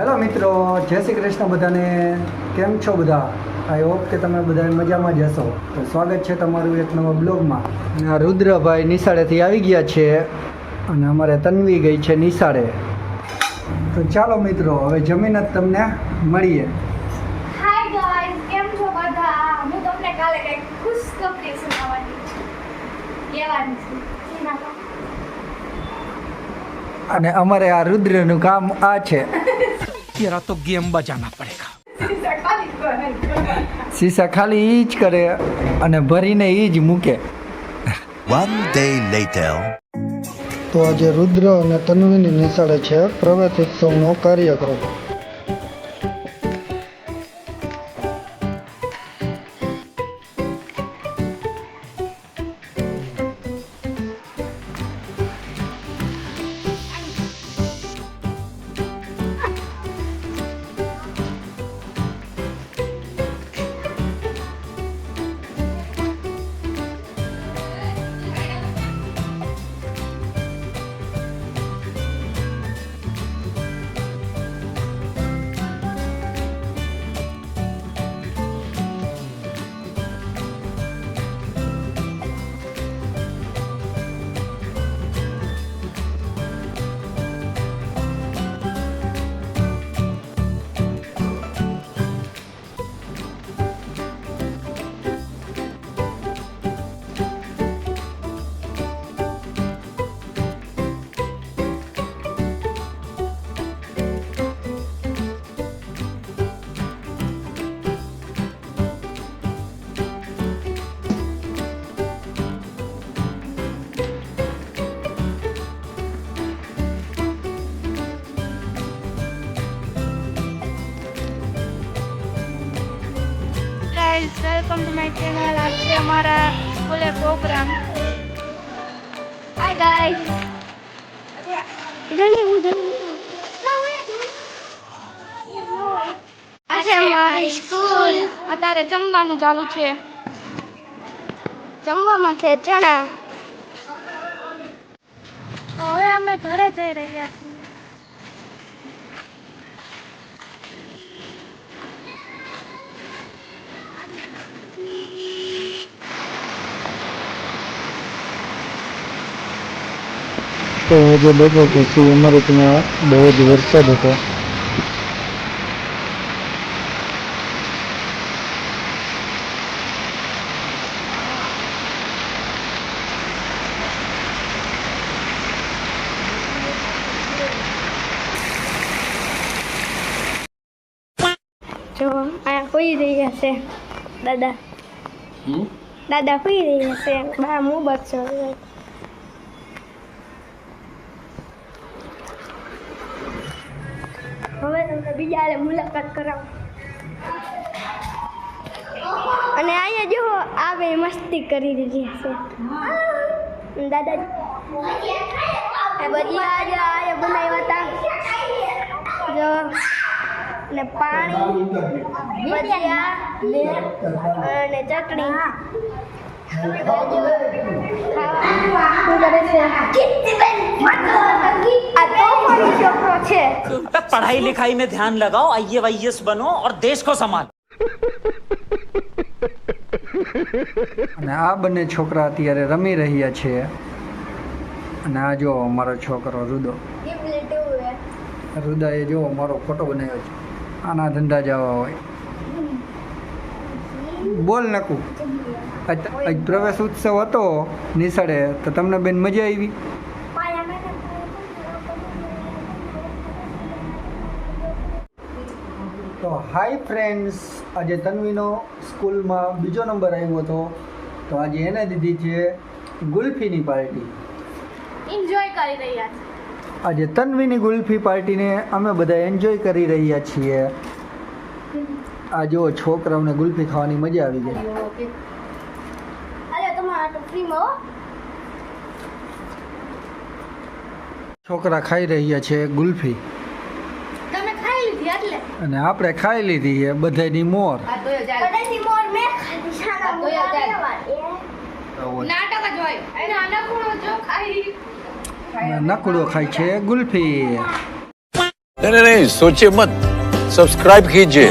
Hello મિત્રો જય શ્રી કૃષ્ણ બધાને. કેમ છો બધા? આઈ હોપ કે તમે બધા મજામાં જ હશો. તો સ્વાગત છે તમારું એક નવા બ્લોગમાં. આ રુદ્રભાઈ નિશાળેથી આવી ગયા છે અને અમારે તન્વી ગઈ છે નિશાળે. તો ચાલો મિત્રો હવે જમીન જ તમને મળીએ. હાય ગાઈસ કેમ છો બધા? હું તમને કાલે કંઈક ખુશખબરી સુનાવવાની છું. કહેવાની છું. અને અમારે આ રુદ્રનું કામ આ છે. तेरा तो गेम बजाना पड़ेगा શીશા ખાલી એ જ કરે અને ભરીને એ જ મૂકે One day later. તો આજે રુદ્ર અને તન્વીની નિશાળે છે પ્રવેશ ઉત્સવનો કાર્યક્રમ Guys welcome to my channel આજે અમારા સ્કૂલે પ્રોગ્રામ હાય ગાઈસ જલ્દી હું અમારી સ્કૂલ અત્યારે જમવાનું ચાલુ છે. જમવામાં છે ચણા. હવે અમે ઘરે જઈ રહ્યા છીએ. તો હું જે લોકો પછી અમારે ત્યાં બહુ જ વરસાદ હતો. જો અહીંયા કોઈ રહ્યા છે દાદા. દાદા કોઈ રહ્યા છે બા મોબાઈલ છે બીજા મુલાકાત કરાવું. અને અહીંયા જો આવે મસ્તી કરી રહ્યા છે. દાદાજી આ ભજીયા જો આ બનાવ્યા હતા જો ને પાણી ભજીયા અને ચટણી આ તોફાની છોકરો છે पढ़ाई लिखाई में ध्यान लगाओ आई वाईएस बनो और देश को संभालो અને આ બંને છોકરા અત્યારે રમી રહ્યા છે અને આ જો મારો છોકરો રુદો રુદાએ જો મારો ફોટો બનાવ્યો છે આના ધંધા જવા હોય બોલ નકુ આજ આજ પ્રવેશ ઉત્સવ હતો નિશાળે તો તમને બેન મજા આવી હાય ફ્રેન્ડ્સ આજે તન્વીનો સ્કૂલમાં બીજો નંબર આવ્યો હતો. તો આજે એને દીધી છે ગુલ્ફીની પાર્ટી. એન્જોય કરી રહ્યા છે. આજે તન્વીની ગુલ્ફી પાર્ટીને અમે બધા એન્જોય કરી રહ્યા છીએ. આ જો છોકરાઓને ગુલ્ફી ખાવાની મજા આવી ગઈ છોકરા ખાઈ રહ્યા છે ગુલ્ફી તમે ખાઈ લીધી એટલે અને આપણે ખાઈ લીધી છે બધાની મોર. નકડો ખાય છે ગુલ્ફી. સોચે મત. સબસ્ક્રાઇબ કીજે.